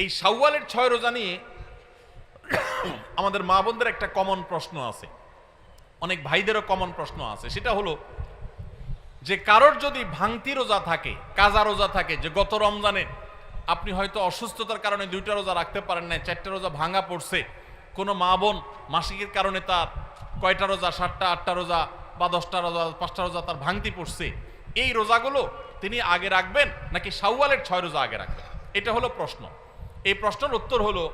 এই শাওয়ালের ছয় রোজা নিয়ে আমাদের মা বোনদের একটা কমন প্রশ্ন আছে। অনেক ভাইদেরও কমন প্রশ্ন আছে। সেটা হলো, যে কারোর যদি ভাঙতি রোজা থাকে, কাজা রোজা থাকে, যে গত রমজানে আপনি হয়তো অসুস্থতার কারণে দুইটা রোজা রাখতে পারেন না চারটা রোজা ভাঙা পড়ছে, কোনো মা বোন মাসিকের কারণে তার কয়টা রোজা, সাতটা, আটটা রোজা বা দশটা রোজা, পাঁচটা রোজা তার ভাঙতি পড়ছে, এই রোজাগুলো তিনি আগে রাখবেন নাকি শাওয়ালের ছয় রোজা আগে রাখবেন? এটা হলো প্রশ্ন। এই প্রশ্নের উত্তর হলো,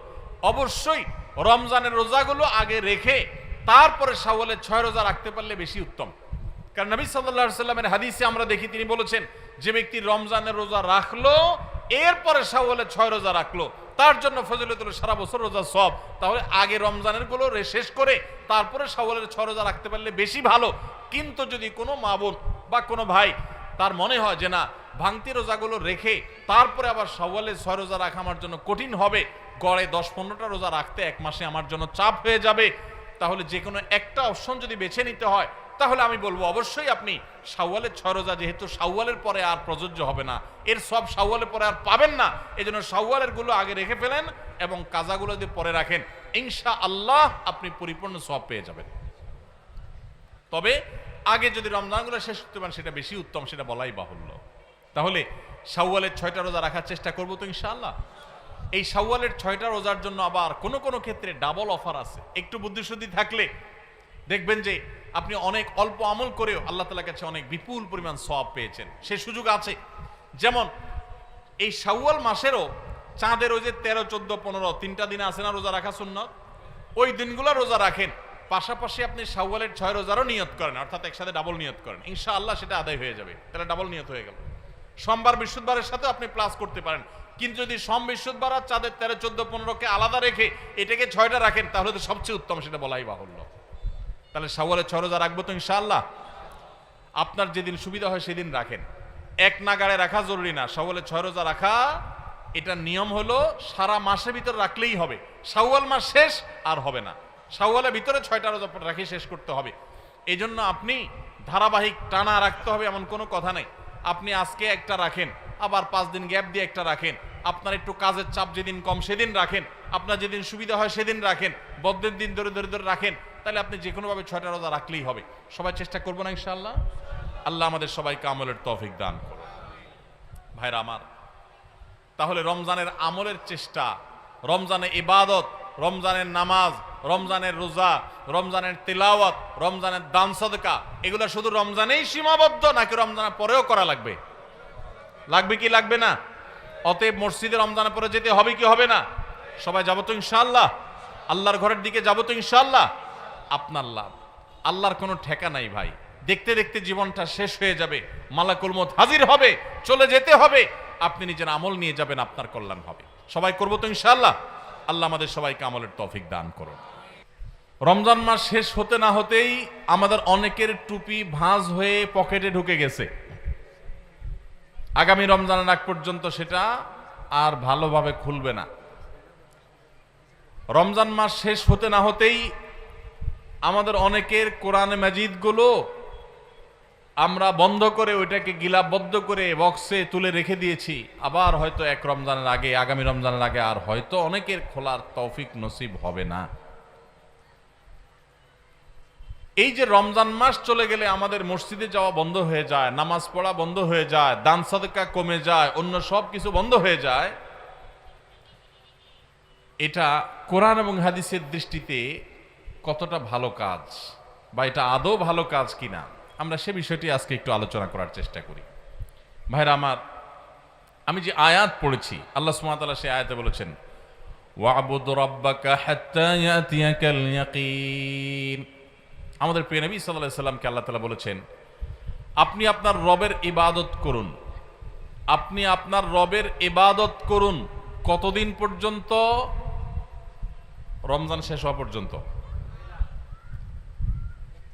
অবশ্যই রমজানের রোজাগুলো আগে রেখে তারপরে শাওয়ালের ছয় রোজা রাখতে পারলে বেশি উত্তম। কারণ নবী সাল্লাল্লাহু সাল্লামের হাদিসে আমরা দেখি, তিনি বলেছেন, যে ব্যক্তি রমজানের রোজা রাখল, এরপরে শাওয়ালের ছয় রোজা রাখল, তার জন্য ফজিলতুল সারা বছর রোজা সব তাহলে আগে রমজানেরগুলো শেষ করে তারপরে সাওয়ালের ছয় রোজা রাখতে পারলে বেশি ভালো। কিন্তু যদি কোনো মা বোন বা কোনো ভাই তার মনে হয় যে না ভাঙতি রোজাগুলো রেখে তারপরে আবার শাওয়ালের ছয় রোজা রাখা আমার জন্য কঠিন হবে। গড়ে দশ পনেরোটা রোজা রাখতে এক মাসে আমার জন্য চাপ হয়ে যাবে। তাহলে যে কোনো একটা অপশন যদি বেছে নিতে হয়, তাহলে আমি বলব অবশ্যই আপনি শাওয়ালের ছয় রোজা যেহেতু শাওয়ালের পরে আর প্রযোজ্য হবে না, এর সব শাওয়ালের পরে আর পাবেন না। এই জন্য শাওয়ালেরগুলো আগে রেখে ফেলেন এবং কাজাগুলো যদি পরে রাখেন ইনশা আল্লাহ আপনি পরিপূর্ণ সব পেয়ে যাবেন। তবে আগে যদি রমজানগুলো শেষ করতে পারেন, সেটা বেশি উত্তম, সেটা বলাই বাহুল্য। তাহলে শাওয়ালের ছয়টা রোজা রাখার চেষ্টা করব তো ইনশাআল্লাহ। এই শাওয়ালের ছয়টা রোজার জন্য আবার কোনো কোনো ক্ষেত্রে ডাবল অফার আছে। একটু বুদ্ধিশুদ্ধি থাকলে দেখবেন যে আপনি অনেক অল্প আমল করেও আল্লাহ তালার কাছে অনেক বিপুল পরিমাণ সব পেয়েছেন। সে সুযোগ আছে। যেমন এই শাওয়াল মাসেরও চাঁদের ওই যে তেরো, চোদ্দ, পনেরো, তিনটা দিন আছে না রোজা রাখা সুন্নত? ওই দিনগুলো রোজা রাখেন। পাশাপাশি আপনি শাওয়ালের ছয় রোজারও নিয়ত করেন, অর্থাৎ একসাথে ডাবল নিয়ত করেন। ইনশাআল্লাহ সেটা আদায় হয়ে যাবে। তাহলে ডাবল নিয়ত হয়ে গেল। সোমবার বৃহস্পতিবারের সাথে আপনি প্লাস করতে পারেন। কিন্তু যদি সোম বৃহস্পতিবার আর চাঁদের তেরো, চোদ্দ, পনেরোকে আলাদা রেখে এটাকে ছয়টা রাখেন, তাহলে তো সবচেয়ে উত্তম সেটা বলাই বাহুল্য। তাহলে শাওয়ালের ছয় রোজা রাখব তো ইনশাআল্লাহ? আপনার যেদিন সুবিধা হয় সেদিন রাখেন। এক নাগাড়ে রাখা জরুরি না। শাওয়ালের ছয় রোজা রাখা, এটা নিয়ম হলো সারা মাসের ভিতর রাখলেই হবে। শাওয়াল মাস শেষ আর হবে না। শাওয়ালের ভিতরে ছয়টা রোজা রাখি শেষ করতে হবে। এই জন্য আপনি ধারাবাহিক টানা রাখতে হবে এমন কোনো কথা নেই। আপনি আজকে একটা রাখেন, আবার পাঁচ দিন গ্যাপ দিয়ে একটা রাখেন। আপনার একটু কাজের চাপ যেদিন কম, সেদিন রাখেন। আপনার যেদিন সুবিধা হয়, সেদিন রাখেন। বদ্ধের দিন ধরে ধরে ধরে রাখেন। তাহলে আপনি যে কোনোভাবে ছয়টা রোজা রাখলেই হবে। সবাই চেষ্টা করব না, ইনশাআল্লাহ? আল্লাহ আমাদের সবাইকে আমলের তৌফিক দান করুন। ভাইরা আমার, তাহলে রমজানের আমলের চেষ্টা, রমজানে ইবাদত রমজানের নামাজ, রমজানের রোজা, রমজানের তিলাওয়াত, রমজানের দান সদকা, এগুলো শুধু রমজানেই সীমাবদ্ধ নাকি রমজানের পরেও করা লাগবে? লাগবে কি লাগবে না? অতএব মসজিদে রমজানের পরে যেতে হবে কি হবে না? সবাই যাব তো ইনশাআল্লাহ। আল্লাহর ঘরের দিকে যাব তো ইনশাআল্লাহ। আপনার লাভ। আল্লাহর কোনো ঠেকা নাই ভাই। দেখতে দেখতে জীবনটা শেষ হয়ে যাবে। মালাকুল মত হাজির হবে। চলে যেতে হবে। আপনি নিজের আমল নিয়ে যাবেন, আপনার কল্যাণ হবে। সবাই করব তো ইনশাআল্লাহ। আল্লাহ আমাদের সবাইকে আমলের তৌফিক দান করুন। রমজান মাস শেষ হতে না হতেই আমাদের অনেকের টুপি ভাঁজ হয়ে পকেটে ঢুকে গেছে। আগামী রমজানের আগ পর্যন্ত সেটা আর ভালোভাবে খুলবে না। রমজান মাস শেষ হতে না হতেই আমাদের অনেকের কোরআন মাজিদগুলো আমরা বন্ধ করে ওইটাকে গিলাবদ্ধ করে বক্সে তুলে রেখে দিয়েছি। আবার হয়তো এক রমজানের আগে, আগামী রমজানের আগে, আর হয়তো অনেকের খোলার তৌফিক নসিব হবে না। এই যে রমজান মাস চলে গেলে আমাদের মসজিদে যাওয়া বন্ধ হয়ে যায়, নামাজ পড়া বন্ধ হয়ে যায়, দান সাদকা কমে যায়, অন্য সব কিছু বন্ধ হয়ে যায়, এটা কোরআন এবং হাদিসের দৃষ্টিতে কতটা ভালো কাজ বা এটা আদৌ ভালো কাজ কিনা? আমরা সে বিষয়টি আজকে একটু আলোচনা করার চেষ্টা করি। ভাইরা আমার, আমি যে আয়াত পড়েছি, আল্লাহ সুবহানাহু সে আয়াতে বলেছেন আমাদের প্রিয় নবী আলাইহি সাল্লামকে আল্লাহ তালা বলেছেন, আপনি আপনার রবের ইবাদত করুন। আপনি আপনার রবের ইবাদত করুন কতদিন পর্যন্ত? রমজান শেষ হওয়া পর্যন্ত।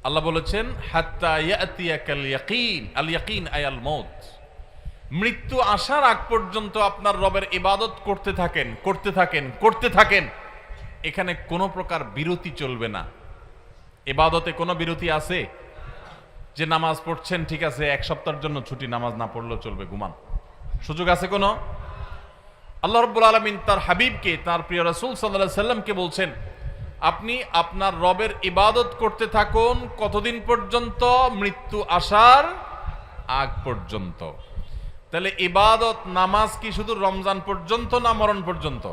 আল্লাহ বলেছেন ইয়াকিন। আল ইয়াকিন আয়াল মৃত্যু আসার আগ পর্যন্ত আপনার রবের ইবাদত করতে থাকেন করতে থাকেন করতে থাকেন। এখানে কোনো প্রকার বিরতি চলবে না। এবাদতে কোনো বিরতি আছে? যে নামাজ পড়ছেন, ঠিক আছে, এক সপ্তাহের জন্য ছুটি, নামাজ না পড়লেও চলবে, ঘুমান। সুযোগ আছে কোনো? আল্লাহ রব্বুল আলমিন তার হাবিবকে, তার প্রিয় রাসূল সাল্লাহ সাল্লামকে বলছেন আপনি আপনার রবের ইবাদত করতে থাকুন। কতদিন পর্যন্ত? মৃত্যু আসার আগ পর্যন্ত। তাহলে ইবাদত নামাজ কি শুধু রমজান পর্যন্ত না মরণ পর্যন্ত?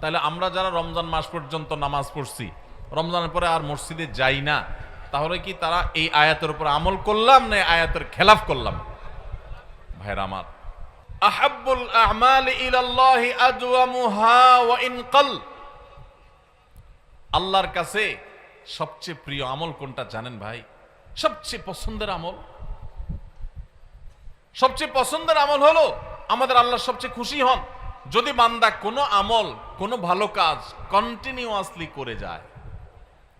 তাহলে আমরা যারা রমজান মাস পর্যন্ত নামাজ পড়ছি, রমজানের পরে আর মসজিদে যাই না, তাহলে কি তারা এই আয়াতের উপর আমল করলাম না আয়াতের খেলাফ করলাম? ভাইরা আমার, আহাব্বুল আ'মালি ইলাল্লাহি আদওয়ামুহা ওয়া ইন কাল আল্লাহর কাছে সবচেয়ে প্রিয় আমল কোনটা জানেন ভাই? সবচেয়ে পছন্দের আমল? সবচেয়ে পছন্দের আমল হলো আমাদের আল্লাহ সবচেয়ে খুশি হন যদি বান্দা কোনো আমল, কোনো ভালো কাজ কন্টিনিউয়াসলি করে যায়,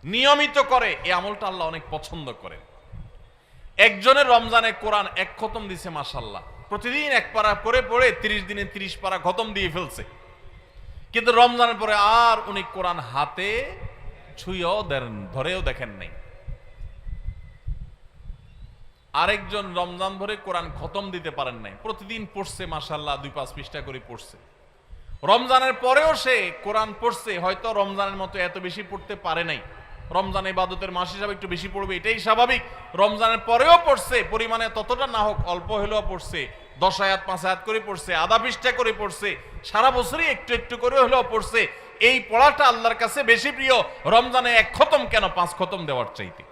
নিয়মিত করে, এই আমলটা আল্লাহ অনেক পছন্দ করে একজনের রমজানে কোরআন এক খতম দিছে মাসাল্লাহ প্রতিদিন এক পারা করে পড়ে তিরিশ দিনে তিরিশ পারা খতম দিয়ে ফেলছে। কিন্তু রমজানের পরে আর উনি কোরআন হাতে ছুঁয়েও দেন, ধরেও দেখেন নাই। আরেকজন রমজান ভরে কোরআন খতম দিতে পারেন নাই। প্রতিদিন পড়ছে মাসাল্লাহ দুই পাঁচ পৃষ্ঠা করে পড়ছে। রমজানের পরেও সে কোরআন পড়ছে, হয়তো রমজানের মতো এত বেশি পড়তে পারে নাই। রমজান ইবাদতের মাস হিসাবে একটু বেশি পড়বে, এটাই স্বাভাবিক। রমজানের পরেও পড়ছে, পরিমাণে ততটা না হোক, অল্প হলেও পড়ছে। দশ আয়াত, পাঁচ আয়াত করে পড়ছে, আধা পৃষ্ঠা করে পড়ছে, সারা বছরই একটু একটু করে হলেও পড়ছে। এই পড়াটা আল্লাহর কাছে বেশি প্রিয়। রমজানে এক খতম কেন? পাঁচ খতম দেওয়ার চাইতে।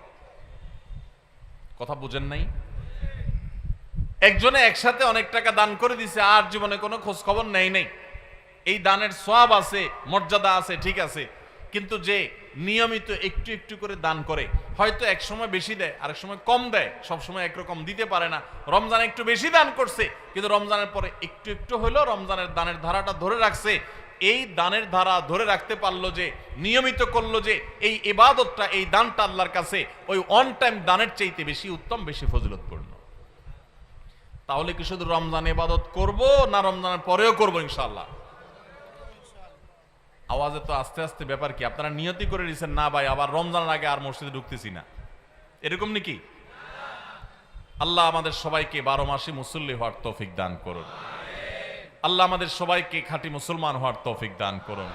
কথা বুঝেন নাই? একজনে একসাথে অনেক টাকা দান করে দিছে, আর জীবনে কোনো খোঁজ খবর নেই। নেই এই দানের সব আছে, মর্যাদা আছে, ঠিক আছে। কিন্তু যে নিয়মিত একটু একটু করে দান করে, হয়তো এক সময় বেশি দেয়, আরেক সময় কম দেয়, সব সময় একরকম দিতে পারে না। রমজান একটু বেশি দান করছে, কিন্তু রমজানের পরে একটু একটু হলেও রমজানের দানের ধারাটা ধরে রাখছে। এই দানের ধারা ধরে রাখতে পারল যে, নিয়মিত করল যে, এই ইবাদতটা, এই দানটা আল্লাহর কাছে ওই অন টাইম দানের চাইতে বেশি উত্তম, বেশি ফজিলতপূর্ণ। তাহলে কি শুধু রমজান ইবাদত করব না রমজানের পরেও করব ইনশাআল্লাহ? আওয়াজে তো আস্তে আস্তে ব্যাপার কি, আপনারা নিয়তি করে দিয়েছেন না ভাই, আবার রমজানের আগে আর মসজিদে ঢুকতেছি না। এরকম নাকি? আল্লাহ আমাদের সবাইকে বারো মাসে মুসল্লি হওয়ার তৌফিক দান করুন। আল্লাহ আমাদের সবাইকে খাঁটি মুসলমান হওয়ার তৌফিক দান করুন।